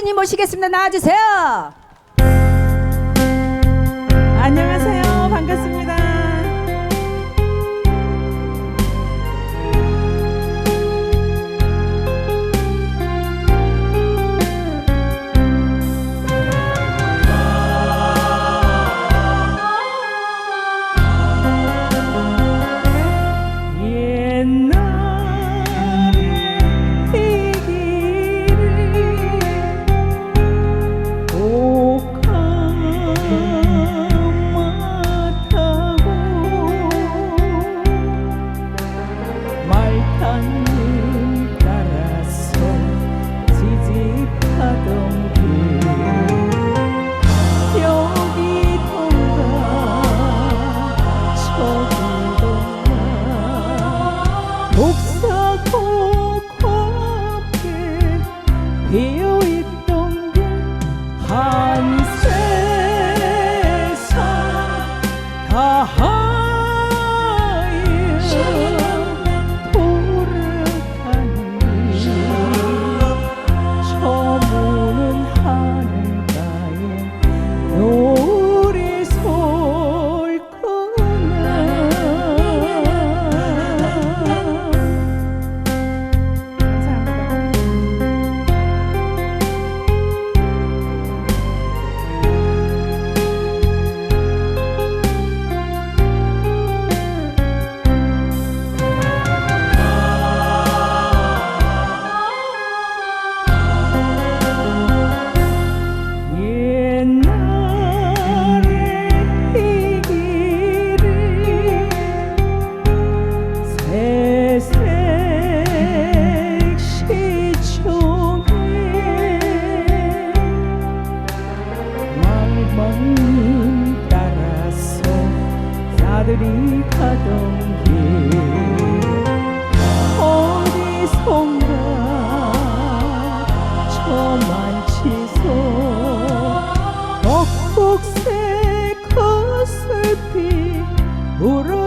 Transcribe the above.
교수님 모시겠습니다. 나와주세요. 목사고 곱게 비어 사람들이 가던 길. 어디선가 저만치서 벚꽃새 거슬피 울어